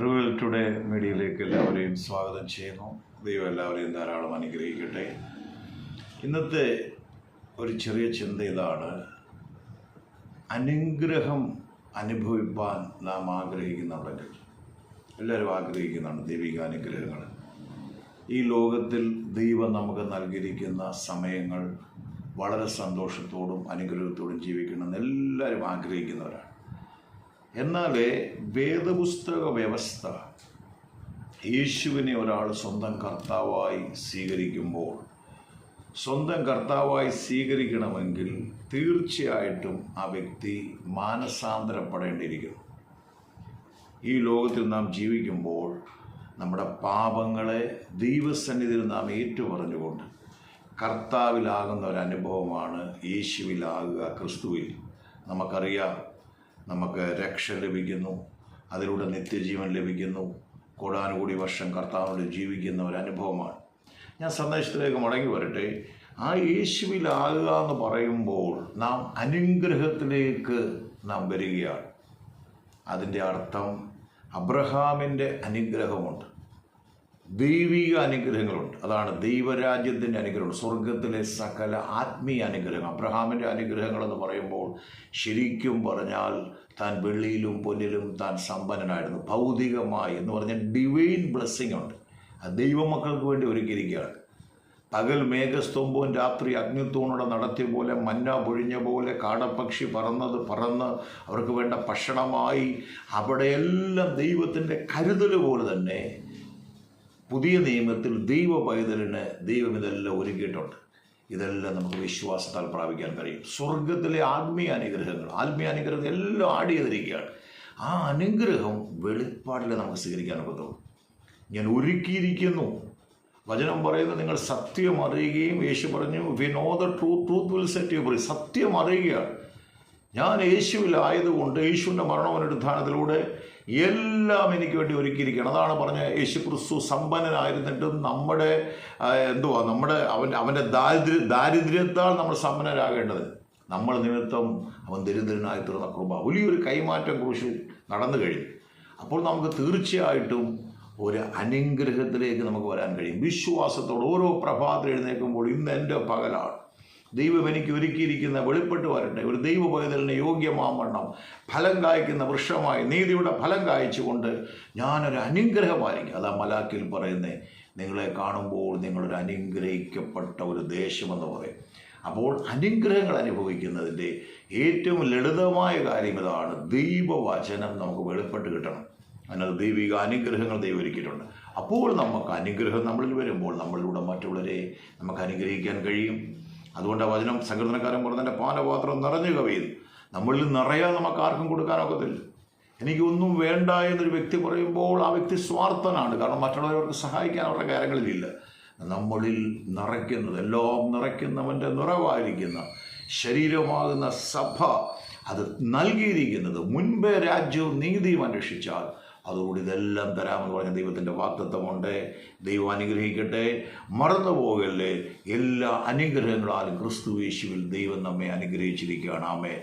Revel today മീഡിയയിലേക്ക് എല്ലാവരെയും സ്വാഗതം ചെയ്യുന്നു. ദൈവം എല്ലാവരെയും ധാരാളം അനുഗ്രഹിക്കട്ടെ. ഇന്നത്തെ ഒരു ചെറിയ ചിന്ത ഇതാണ്. അനുഗ്രഹം അനുഭവിപ്പാൻ നാം ആഗ്രഹിക്കുന്നുണ്ടെങ്കിൽ എല്ലാവരും ആഗ്രഹിക്കുന്നുണ്ട് ദൈവിക അനുഗ്രഹങ്ങൾ. ഈ ലോകത്തിൽ ദൈവം നമുക്ക് നൽകിയിരിക്കുന്ന സമയങ്ങൾ വളരെ സന്തോഷത്തോടും അനുഗ്രഹത്തോടും ജീവിക്കണമെന്ന് എല്ലാവരും ആഗ്രഹിക്കുന്നവരാണ്. എന്നാൽ വേദപുസ്തക വ്യവസ്ഥ യേശുവിനെ ഒരാൾ സ്വന്തം കർത്താവായി സ്വീകരിക്കുമ്പോൾ സ്വന്തം കർത്താവായി സ്വീകരിക്കണമെങ്കിൽ തീർച്ചയായിട്ടും ആ വ്യക്തി മാനസാന്തരപ്പെടേണ്ടിയിരിക്കുന്നു. ഈ ലോകത്തിൽ നാം ജീവിക്കുമ്പോൾ നമ്മുടെ പാപങ്ങളെ ദൈവസന്നിധിയിൽ നാം ഏറ്റുപറഞ്ഞുകൊണ്ട് കർത്താവിലാകുന്ന ഒരു അനുഭവമാണ് യേശുവിലാകുക ക്രിസ്തുവിൽ. നമുക്കറിയാം നമുക്ക് രക്ഷ ലഭിക്കുന്നു. അതിലൂടെ നിത്യജീവൻ ലഭിക്കുന്നു. കൂടാനുകൂടി വർഷം കർത്താവിനോട് ജീവിക്കുന്ന ഒരു അനുഭവമാണ്. ഞാൻ സന്ദേശത്തിലേക്ക് മടങ്ങി വരട്ടെ. ആ യേശുവിലാകുക എന്ന് പറയുമ്പോൾ നാം അനുഗ്രഹത്തിലേക്ക് നാം വരികയാണ്. അതിന്റെ അർത്ഥം അബ്രഹാമിന്റെ അനുഗ്രഹമുണ്ട്. ദൈവിക അനുഗ്രഹങ്ങളുണ്ട്. അതാണ് ദൈവരാജ്യത്തിന്റെ അനുഗ്രഹം. സ്വർഗത്തിലെ സകല ആത്മീയ അനുഗ്രഹം. അബ്രഹാമിന്റെ അനുഗ്രഹങ്ങളെന്ന് പറയുമ്പോൾ ശരിക്കും പറഞ്ഞാൽ താൻ വെള്ളിയിലും പൊന്നിലും താൻ സമ്പന്നനായിരുന്നു. ഭൗതികമായി എന്ന് പറഞ്ഞാൽ ഡിവൈൻ ബ്ലെസ്സിങ് ഉണ്ട്. അത് ദൈവമക്കൾക്ക് വേണ്ടി ഒരുക്കിയിരിക്കുകയാണ്. പകൽ മേഘസ്തംഭവും രാത്രി അഗ്നിത്തൂണോടെ നടത്തിയ പോലെ മന്ന പൊഴിഞ്ഞ പോലെ കാടപ്പക്ഷി പറന്നത് പറന്ന് അവർക്ക് വേണ്ട ഭക്ഷണമായി അവിടെയെല്ലാം ദൈവത്തിന്റെ കരുതൽ പോലെ തന്നെ പുതിയ നിയമത്തിൽ ദൈവ പൈതലിന് ദൈവം ഇതെല്ലാം ഒരുക്കിയിട്ടുണ്ട്. ഇതെല്ലാം നമുക്ക് വിശ്വാസത്താൽ പ്രാപിക്കാൻ കഴിയും. സ്വർഗത്തിലെ ആത്മീയ അനുഗ്രഹങ്ങൾ ആത്മീയ അനുഗ്രഹം എല്ലാം ആഡ് ചെയ്തിരിക്കുകയാണ്. ആ അനുഗ്രഹം വെളിപ്പാടിൽ നമുക്ക് സ്വീകരിക്കാൻ പറ്റുള്ളൂ ഞാൻ ഒരുക്കിയിരിക്കുന്നു. വചനം പറയുന്നത് നിങ്ങൾ സത്യം അറിയുകയും യേശു പറഞ്ഞു we know the truth truth will set you പറയും സത്യം അറിയുകയാണ്. ഞാൻ യേശുവിലായതുകൊണ്ട് യേശുവിന്റെ മരണമനുദ്ധാനത്തിലൂടെ എല്ലാം എനിക്ക് വേണ്ടി ഒരുക്കിയിരിക്കുകയാണ്. അതാണ് പറഞ്ഞ യേശു ക്രിസ്തു സമ്പന്നനായിരുന്നിട്ടും നമ്മുടെ എന്തുവാ നമ്മുടെ അവന്റെ അവന്റെ ദാരിദ്ര്യ ദാരിദ്ര്യത്താൽ നമ്മൾ സമ്പന്നരാകേണ്ടത്. നമ്മൾ നിമിത്തം അവൻ ദരിദ്രനായി തീർന്ന കൃപ. വലിയൊരു കൈമാറ്റം ക്രൂശിൽ നടന്നു കഴിഞ്ഞു. അപ്പോൾ നമുക്ക് തീർച്ചയായിട്ടും ഒരു അനുഗ്രഹത്തിലേക്ക് നമുക്ക് വരാൻ കഴിയും. വിശ്വാസത്തോടെ ഓരോ പ്രഭാതത്തിൽ എഴുന്നേൽക്കുമ്പോൾ ഇന്ന് എന്റെ പകലാണ്. ദൈവം എനിക്ക് ഒരുക്കിയിരിക്കുന്ന വെളിപ്പെട്ട് വരട്ടെ. ഒരു ദൈവ പൈതലിന് യോഗ്യമാവണ്ണം ഫലം കായ്ക്കുന്ന വൃക്ഷമായി നീതിയുടെ ഫലം കായ്ച്ചുകൊണ്ട് ഞാനൊരു അനുഗ്രഹമായിരിക്കും. അതാ മലാക്കിൽ പറയുന്നത് നിങ്ങളെ കാണുമ്പോൾ നിങ്ങളൊരു അനുഗ്രഹിക്കപ്പെട്ട ഒരു ദേശമെന്ന് പറയും. അപ്പോൾ അനുഗ്രഹങ്ങൾ അനുഭവിക്കുന്നതിന്റെ ഏറ്റവും ലളിതമായ കാര്യം ഇതാണ്. ദൈവവചനം നമുക്ക് വെളിപ്പെട്ട് കിട്ടണം. അതിനകത്ത് ദൈവിക അനുഗ്രഹങ്ങൾ ദൈവം ഒരുക്കിയിട്ടുണ്ട്. അപ്പോൾ നമുക്ക് അനുഗ്രഹം നമ്മളിൽ വരുമ്പോൾ നമ്മളിലൂടെ മറ്റുള്ളവരെ നമുക്ക് അനുഗ്രഹിക്കാൻ കഴിയും. അതുകൊണ്ട് ആ വചനം സങ്കീർത്തനക്കാരൻ പറഞ്ഞതിന്റെ പാനപാത്രം നിറഞ്ഞു കവിയുന്നു. നമ്മളിൽ നിറയാൻ നമുക്ക് ആർക്കും കൊടുക്കാനൊക്കത്തില്ല എനിക്കൊന്നും വേണ്ട എന്നൊരു വ്യക്തി പറയുമ്പോൾ ആ വ്യക്തി സ്വാർത്ഥനാണ്. കാരണം മറ്റുള്ളവർക്ക് സഹായിക്കാൻ അവരുടെ കാര്യങ്ങളിലില്ല. നമ്മളിൽ നിറയ്ക്കുന്നത് എല്ലാം നിറയ്ക്കുന്നവന്റെ നിറവായിരിക്കുന്ന ശരീരമാകുന്ന സഭ അത് നൽകിയിരിക്കുന്നത്. മുൻപേ രാജ്യവും നീതിയും അന്വേഷിച്ചാൽ അതുകൊണ്ട് ഇതെല്ലാം തരാമെന്ന് പറഞ്ഞ ദൈവത്തിന്റെ വാക്തത്വമുണ്ട് ദൈവം അനുഗ്രഹിക്കട്ടെ. മറന്നു പോകല്ലേ എല്ലാ അനുഗ്രഹങ്ങളാലും ക്രിസ്തു യേശുവിൽ ദൈവം നമ്മെ അനുഗ്രഹിച്ചിരിക്കുകയാണ്. ആമേ